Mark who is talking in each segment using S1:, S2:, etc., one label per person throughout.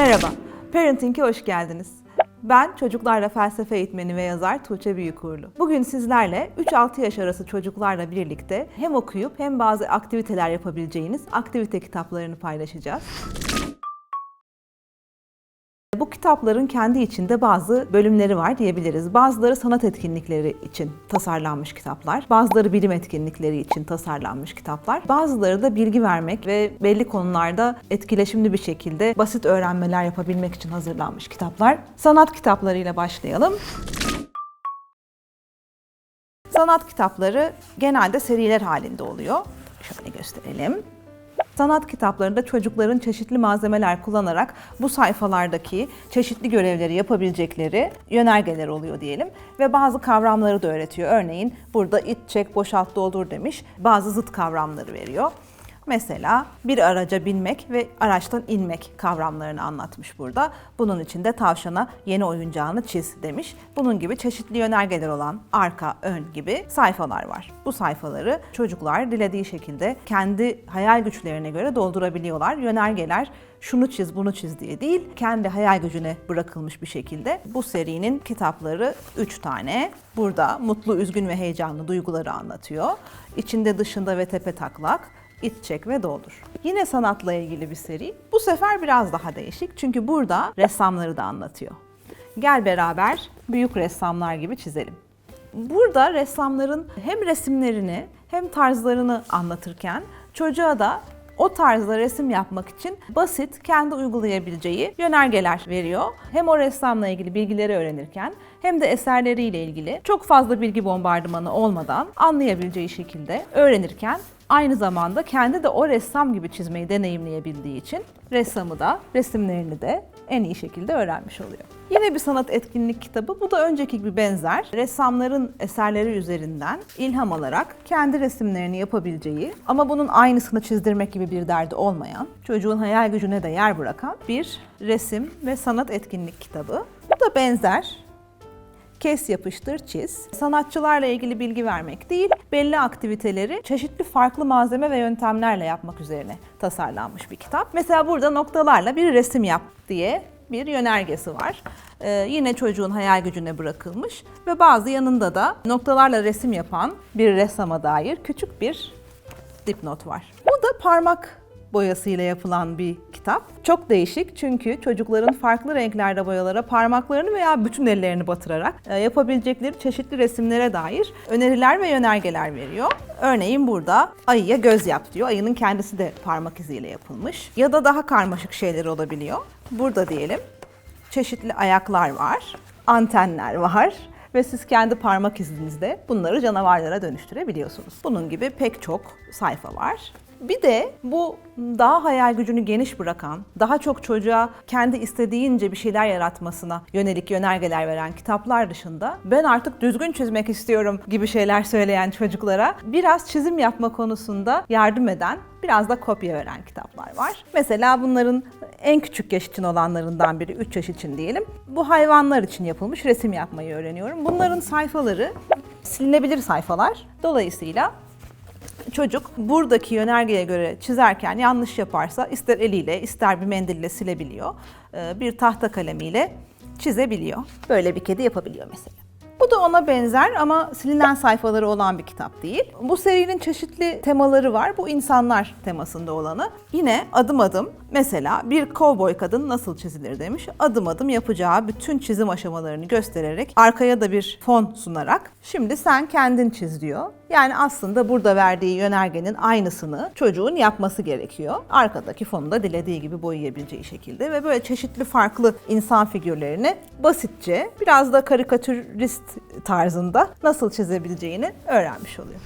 S1: Merhaba, Parenting'e hoş geldiniz. Ben çocuklarla felsefe eğitmeni ve yazar Tuğçe Büyükurlu. Bugün sizlerle 3-6 yaş arası çocuklarla birlikte hem okuyup hem bazı aktiviteler yapabileceğiniz aktivite kitaplarını paylaşacağız. Kitapların kendi içinde bazı bölümleri var diyebiliriz. Bazıları sanat etkinlikleri için tasarlanmış kitaplar, bazıları bilim etkinlikleri için tasarlanmış kitaplar, bazıları da bilgi vermek ve belli konularda etkileşimli bir şekilde basit öğrenmeler yapabilmek için hazırlanmış kitaplar. Sanat kitaplarıyla başlayalım. Sanat kitapları genelde seriler halinde oluyor. Şöyle gösterelim. Sanat kitaplarında çocukların çeşitli malzemeler kullanarak bu sayfalardaki çeşitli görevleri yapabilecekleri yönergeler oluyor diyelim ve bazı kavramları da öğretiyor. Örneğin burada it, çek, boşalt, doldur demiş. Bazı zıt kavramları veriyor. Mesela bir araca binmek ve araçtan inmek kavramlarını anlatmış burada. Bunun için de tavşana yeni oyuncağını çiz demiş. Bunun gibi çeşitli yönergeler olan arka, ön gibi sayfalar var. Bu sayfaları çocuklar dilediği şekilde kendi hayal güçlerine göre doldurabiliyorlar. Yönergeler şunu çiz, bunu çiz diye değil, kendi hayal gücüne bırakılmış bir şekilde. Bu serinin kitapları 3 tane. Burada mutlu, üzgün ve heyecanlı duyguları anlatıyor. İçinde, dışında ve tepe taklak it çek ve doldur. Yine sanatla ilgili bir seri. Bu sefer biraz daha değişik çünkü burada ressamları da anlatıyor. Gel beraber büyük ressamlar gibi çizelim. Burada ressamların hem resimlerini hem tarzlarını anlatırken çocuğa da o tarzda resim yapmak için basit, kendi uygulayabileceği yönergeler veriyor. Hem o ressamla ilgili bilgileri öğrenirken hem de eserleriyle ilgili çok fazla bilgi bombardımanı olmadan anlayabileceği şekilde öğrenirken aynı zamanda kendi de o ressam gibi çizmeyi deneyimleyebildiği için ressamı da resimlerini de en iyi şekilde öğrenmiş oluyor. Yine bir sanat etkinlik kitabı. Bu da önceki bir benzer. Ressamların eserleri üzerinden ilham alarak kendi resimlerini yapabileceği ama bunun aynısını çizdirmek gibi bir derdi olmayan, çocuğun hayal gücüne de yer bırakan bir resim ve sanat etkinlik kitabı. Bu da benzer. Kes yapıştır çiz. Sanatçılarla ilgili bilgi vermek değil, belli aktiviteleri çeşitli farklı malzeme ve yöntemlerle yapmak üzerine tasarlanmış bir kitap. Mesela burada noktalarla bir resim yap diye bir yönergesi var. Ee, yine çocuğun hayal gücüne bırakılmış ve bazı yanında da noktalarla resim yapan bir ressama dair küçük bir dipnot var. Bu da parmak boyasıyla yapılan bir kitap. Çok değişik çünkü çocukların farklı renklerde boyalara parmaklarını veya bütün ellerini batırarak e, yapabilecekleri çeşitli resimlere dair öneriler ve yönergeler veriyor. Örneğin burada ayıya göz yap diyor. Ayının kendisi de parmak iziyle yapılmış. Ya da daha karmaşık şeyler olabiliyor. Burada diyelim çeşitli ayaklar var, antenler var ve siz kendi parmak izinizde bunları canavarlara dönüştürebiliyorsunuz. Bunun gibi pek çok sayfa var. Bir de bu daha hayal gücünü geniş bırakan, daha çok çocuğa kendi istediğince bir şeyler yaratmasına yönelik yönergeler veren kitaplar dışında ben artık düzgün çizmek istiyorum gibi şeyler söyleyen çocuklara biraz çizim yapma konusunda yardım eden, biraz da kopya veren kitaplar var. Mesela bunların en küçük yaş için olanlarından biri 3 yaş için diyelim. Bu hayvanlar için yapılmış resim yapmayı öğreniyorum. Bunların sayfaları silinebilir sayfalar. Dolayısıyla çocuk buradaki yönergeye göre çizerken yanlış yaparsa ister eliyle ister bir mendille silebiliyor. Ee, Bir tahta kalemiyle çizebiliyor. Böyle bir kedi yapabiliyor mesela. Bu da ona benzer ama silinen sayfaları olan bir kitap değil. Bu serinin çeşitli temaları var. Bu insanlar temasında olanı. Yine adım adım mesela bir kovboy kadın nasıl çizilir demiş. Adım adım yapacağı bütün çizim aşamalarını göstererek arkaya da bir fon sunarak şimdi sen kendin çiz diyor. Yani aslında burada verdiği yönergenin aynısını çocuğun yapması gerekiyor. Arkadaki fonu da dilediği gibi boyayabileceği şekilde ve böyle çeşitli farklı insan figürlerini basitçe biraz da karikatürist tarzında nasıl çizebileceğini öğrenmiş oluyor.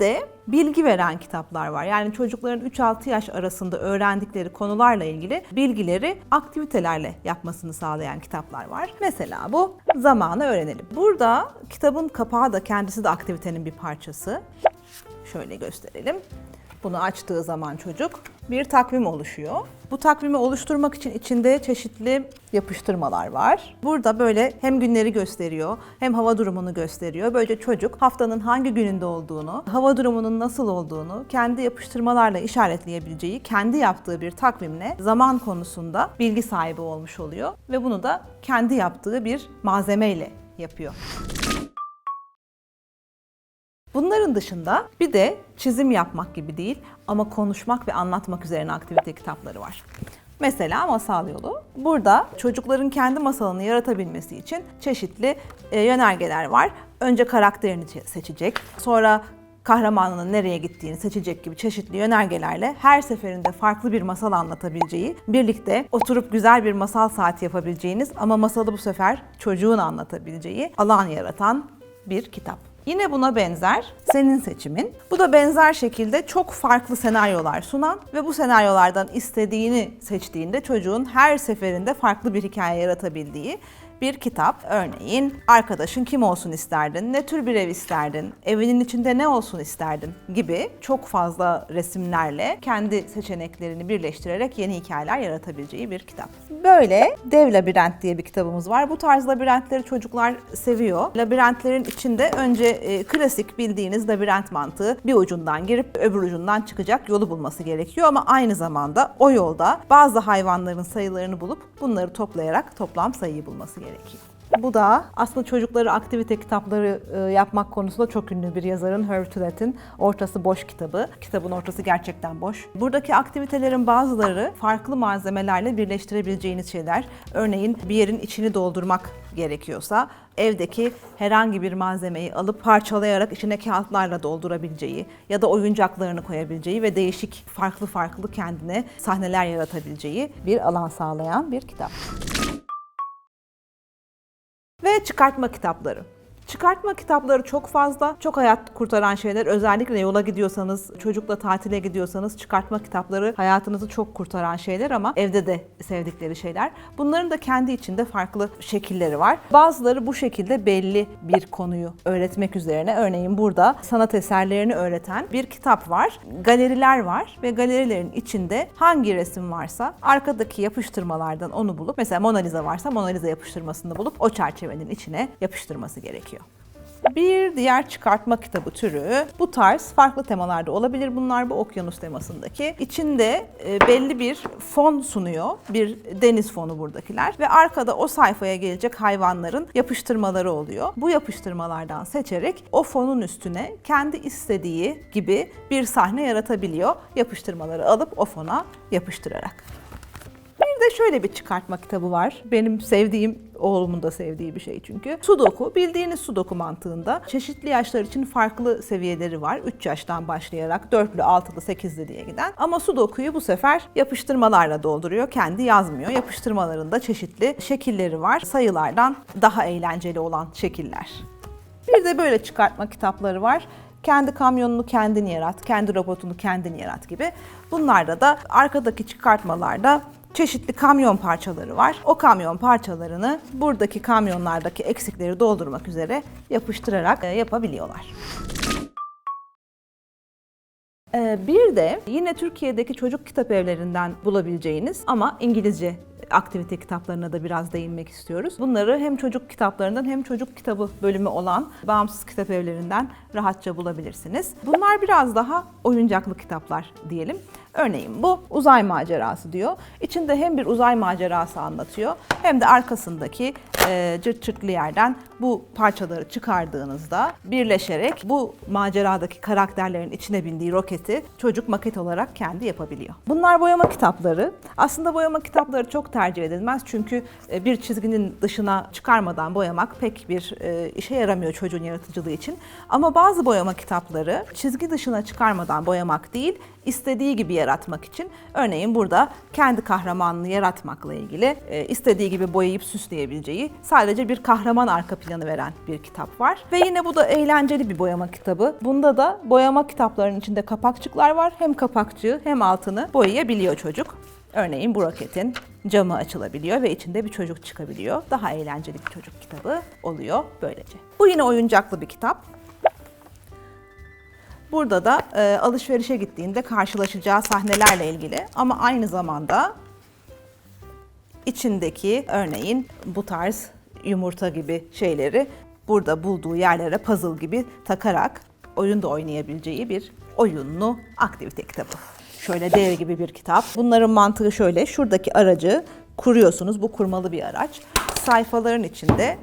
S1: De bilgi veren kitaplar var. Yani çocukların 3-6 yaş arasında öğrendikleri konularla ilgili bilgileri aktivitelerle yapmasını sağlayan kitaplar var. Mesela bu zamanı öğrenelim. Burada kitabın kapağı da kendisi de aktivitenin bir parçası. Şöyle gösterelim. Bunu açtığı zaman çocuk bir takvim oluşuyor. Bu takvimi oluşturmak için içinde çeşitli yapıştırmalar var. Burada böyle hem günleri gösteriyor hem hava durumunu gösteriyor. Böylece çocuk haftanın hangi gününde olduğunu, hava durumunun nasıl olduğunu kendi yapıştırmalarla işaretleyebileceği, kendi yaptığı bir takvimle zaman konusunda bilgi sahibi olmuş oluyor ve bunu da kendi yaptığı bir malzemeyle yapıyor. Bunların dışında bir de çizim yapmak gibi değil ama konuşmak ve anlatmak üzerine aktivite kitapları var. Mesela masal yolu. Burada çocukların kendi masalını yaratabilmesi için çeşitli e, yönergeler var. Önce karakterini çe- seçecek, sonra kahramanının nereye gittiğini seçecek gibi çeşitli yönergelerle her seferinde farklı bir masal anlatabileceği, birlikte oturup güzel bir masal saati yapabileceğiniz ama masalı bu sefer çocuğun anlatabileceği alan yaratan bir kitap. Yine buna benzer senin seçimin. Bu da benzer şekilde çok farklı senaryolar sunan ve bu senaryolardan istediğini seçtiğinde çocuğun her seferinde farklı bir hikaye yaratabildiği bir kitap. Örneğin arkadaşın kim olsun isterdin, ne tür bir ev isterdin, evinin içinde ne olsun isterdin gibi çok fazla resimlerle kendi seçeneklerini birleştirerek yeni hikayeler yaratabileceği bir kitap. Böyle Dev Labirent diye bir kitabımız var. Bu tarz labirentleri çocuklar seviyor. Labirentlerin içinde önce e, klasik bildiğiniz labirent mantığı bir ucundan girip öbür ucundan çıkacak yolu bulması gerekiyor ama aynı zamanda o yolda bazı hayvanların sayılarını bulup bunları toplayarak toplam sayıyı bulması gerekiyor. Bu da aslında çocukları aktivite kitapları e, yapmak konusunda çok ünlü bir yazarın Herb Tillett'in Ortası Boş kitabı. Kitabın ortası gerçekten boş. Buradaki aktivitelerin bazıları farklı malzemelerle birleştirebileceğiniz şeyler. Örneğin bir yerin içini doldurmak gerekiyorsa evdeki herhangi bir malzemeyi alıp parçalayarak içine kağıtlarla doldurabileceği ya da oyuncaklarını koyabileceği ve değişik farklı farklı kendine sahneler yaratabileceği bir alan sağlayan bir kitap. Ve çıkartma kitapları. Çıkartma kitapları çok fazla, çok hayat kurtaran şeyler. Özellikle yola gidiyorsanız, çocukla tatile gidiyorsanız çıkartma kitapları hayatınızı çok kurtaran şeyler ama evde de sevdikleri şeyler. Bunların da kendi içinde farklı şekilleri var. Bazıları bu şekilde belli bir konuyu öğretmek üzerine. Örneğin burada sanat eserlerini öğreten bir kitap var. Galeriler var ve galerilerin içinde hangi resim varsa arkadaki yapıştırmalardan onu bulup mesela Mona Lisa varsa Mona Lisa yapıştırmasını bulup o çerçevenin içine yapıştırması gerekiyor. Bir diğer çıkartma kitabı türü bu tarz farklı temalarda olabilir. Bunlar bu okyanus temasındaki. İçinde e, belli bir fon sunuyor. Bir deniz fonu buradakiler. Ve arkada o sayfaya gelecek hayvanların yapıştırmaları oluyor. Bu yapıştırmalardan seçerek o fonun üstüne kendi istediği gibi bir sahne yaratabiliyor. Yapıştırmaları alıp o fona yapıştırarak. De şöyle bir çıkartma kitabı var. Benim sevdiğim, oğlumun da sevdiği bir şey çünkü. Sudoku, bildiğiniz sudoku mantığında çeşitli yaşlar için farklı seviyeleri var. 3 yaştan başlayarak 4'lü, 6'lı, 8'li diye giden. Ama sudokuyu bu sefer yapıştırmalarla dolduruyor. Kendi yazmıyor. Yapıştırmalarında çeşitli şekilleri var. Sayılardan daha eğlenceli olan şekiller. Bir de böyle çıkartma kitapları var. Kendi kamyonunu kendin yarat, kendi robotunu kendin yarat gibi. Bunlarda da arkadaki çıkartmalarda çeşitli kamyon parçaları var. O kamyon parçalarını buradaki kamyonlardaki eksikleri doldurmak üzere yapıştırarak e, yapabiliyorlar. Ee, Bir de yine Türkiye'deki çocuk kitap evlerinden bulabileceğiniz ama İngilizce aktivite kitaplarına da biraz değinmek istiyoruz. Bunları hem çocuk kitaplarından hem çocuk kitabı bölümü olan bağımsız kitap evlerinden rahatça bulabilirsiniz. Bunlar biraz daha oyuncaklı kitaplar diyelim. Örneğin bu uzay macerası diyor. İçinde hem bir uzay macerası anlatıyor hem de arkasındaki e, cırt çırtlı yerden bu parçaları çıkardığınızda birleşerek bu maceradaki karakterlerin içine bindiği roketi çocuk maket olarak kendi yapabiliyor. Bunlar boyama kitapları. Aslında boyama kitapları çok tercih edilmez çünkü e, bir çizginin dışına çıkarmadan boyamak pek bir e, işe yaramıyor çocuğun yaratıcılığı için. Ama bazı boyama kitapları çizgi dışına çıkarmadan boyamak değil, istediği gibi yaratmak için. Örneğin burada kendi kahramanını yaratmakla ilgili e, istediği gibi boyayıp süsleyebileceği sadece bir kahraman arka planı veren bir kitap var. Ve yine bu da eğlenceli bir boyama kitabı. Bunda da boyama kitaplarının içinde kapakçıklar var. Hem kapakçığı hem altını boyayabiliyor çocuk. Örneğin bu roketin camı açılabiliyor ve içinde bir çocuk çıkabiliyor. Daha eğlenceli bir çocuk kitabı oluyor böylece. Bu yine oyuncaklı bir kitap. Burada da e, alışverişe gittiğinde karşılaşacağı sahnelerle ilgili ama aynı zamanda içindeki örneğin bu tarz yumurta gibi şeyleri burada bulduğu yerlere puzzle gibi takarak oyun da oynayabileceği bir oyunlu aktivite kitabı. Şöyle dev gibi bir kitap. Bunların mantığı şöyle. Şuradaki aracı kuruyorsunuz. Bu kurmalı bir araç. Sayfaların içinde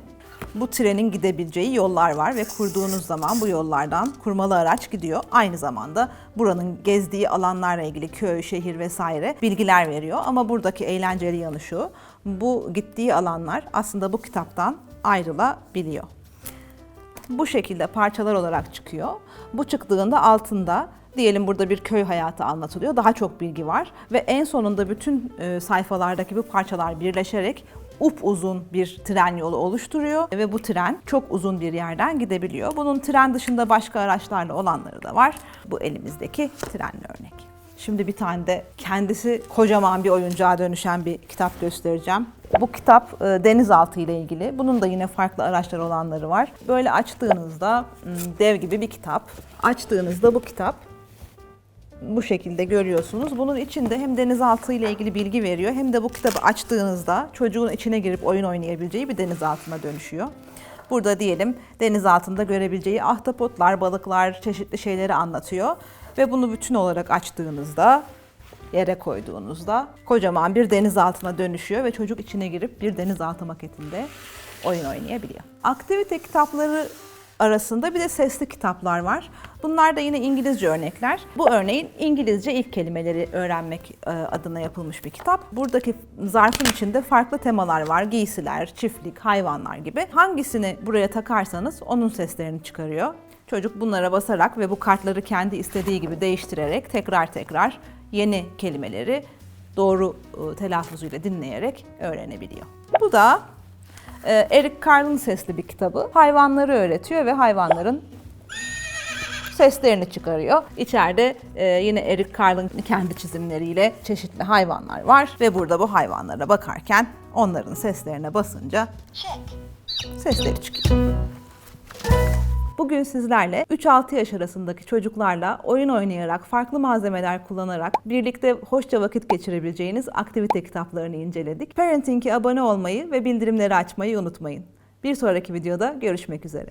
S1: bu trenin gidebileceği yollar var ve kurduğunuz zaman bu yollardan kurmalı araç gidiyor. Aynı zamanda buranın gezdiği alanlarla ilgili köy, şehir vesaire bilgiler veriyor. Ama buradaki eğlenceli yanı şu, bu gittiği alanlar aslında bu kitaptan ayrılabiliyor. Bu şekilde parçalar olarak çıkıyor. Bu çıktığında altında diyelim burada bir köy hayatı anlatılıyor. Daha çok bilgi var ve en sonunda bütün e, sayfalardaki bu parçalar birleşerek upuzun bir tren yolu oluşturuyor ve bu tren çok uzun bir yerden gidebiliyor. Bunun tren dışında başka araçlarla olanları da var. Bu elimizdeki trenli örnek. Şimdi bir tane de kendisi kocaman bir oyuncağa dönüşen bir kitap göstereceğim. Bu kitap e, denizaltı ile ilgili. Bunun da yine farklı araçlar olanları var. Böyle açtığınızda dev gibi bir kitap. Açtığınızda bu kitap bu şekilde görüyorsunuz. Bunun içinde hem denizaltı ile ilgili bilgi veriyor hem de bu kitabı açtığınızda çocuğun içine girip oyun oynayabileceği bir denizaltına dönüşüyor. Burada diyelim deniz altında görebileceği ahtapotlar, balıklar, çeşitli şeyleri anlatıyor. Ve bunu bütün olarak açtığınızda, yere koyduğunuzda kocaman bir denizaltına dönüşüyor ve çocuk içine girip bir denizaltı maketinde oyun oynayabiliyor. Aktivite kitapları arasında bir de sesli kitaplar var. Bunlar da yine İngilizce örnekler. Bu örneğin İngilizce ilk kelimeleri öğrenmek e, adına yapılmış bir kitap. Buradaki zarfın içinde farklı temalar var. Giysiler, çiftlik, hayvanlar gibi. Hangisini buraya takarsanız onun seslerini çıkarıyor. Çocuk bunlara basarak ve bu kartları kendi istediği gibi değiştirerek tekrar tekrar yeni kelimeleri doğru e, telaffuzuyla dinleyerek öğrenebiliyor. Bu da Eric Carle'ın sesli bir kitabı. Hayvanları öğretiyor ve hayvanların seslerini çıkarıyor. İçeride e, yine Eric Carle'ın kendi çizimleriyle çeşitli hayvanlar var ve burada bu hayvanlara bakarken onların seslerine basınca sesleri çıkıyor. Bugün sizlerle 3-6 yaş arasındaki çocuklarla oyun oynayarak, farklı malzemeler kullanarak birlikte hoşça vakit geçirebileceğiniz aktivite kitaplarını inceledik. Parenting'e abone olmayı ve bildirimleri açmayı unutmayın. Bir sonraki videoda görüşmek üzere.